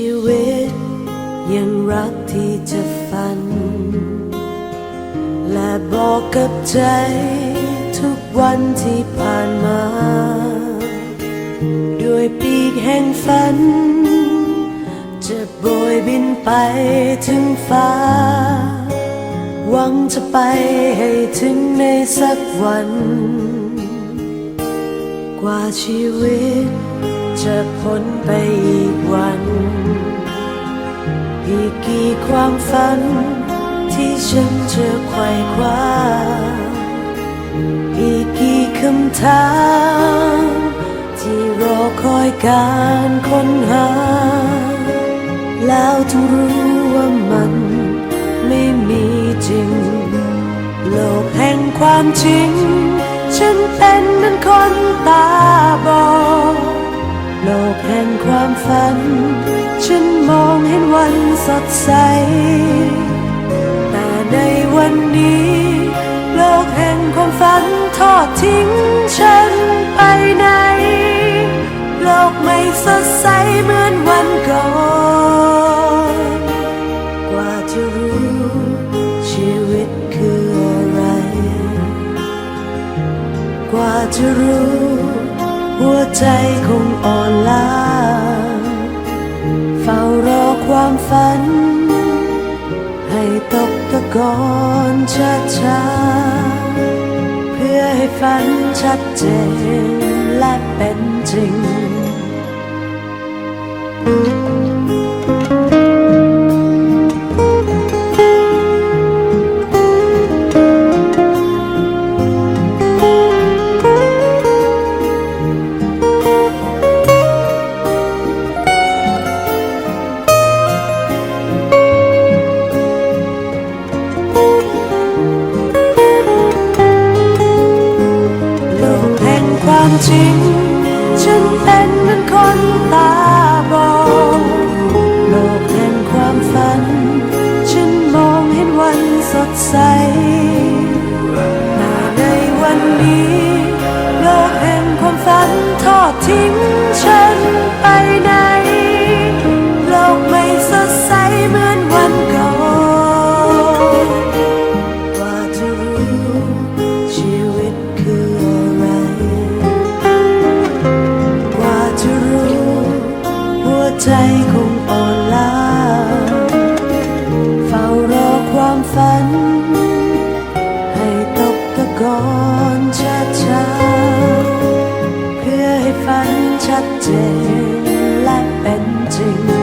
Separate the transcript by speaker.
Speaker 1: ีวิต ยังรักที่จะฝัน และบอกกับใจ ทุกวันที่ผ่านมา ด้วยปีกแห่งฝัน จะโบยบินไปถึงฟ้า หวังจะไปให้ถึงในสักวัน กว่าชีวิต จะพ้นไปอีกวัน อีกกี่ความฝัน ที่ฉันจะไขว่คว้า อีกกี่คำถาม ที่รอคอยการค้นหา แล้วถึงรู้ว่ามันไม่มีจริง โลกแห่งความจริง ฉันเป็นเหมือนคน สดใส แต่ในวันนี้ โลกแห่งความฝันทอดทิ้งฉันไปไหน โลกไม่สดใสเหมือนวันก่อน กว่าจะรู้ชีวิตคืออะไร กว่าจะรู้ หัวใจคงอ่อนล้า อนช้าช้าๆ เพื่อให้ฝันชัดเจนและเป็นจริง จริง ฉันเป็นเหมือนคนตาบอดโลกแห่งความฝัน ฉันมองเห็นวันสดใสแต่ในวันนี้ โลกแห่งความฝันทอดทิ้งฉันไปไหน ใจคงอ่อนล้าเฝ้ารอความฝัน ให้ตกตะกอนช้าช้าเพื่อให้ฝันชัดเจนและเป็นจริง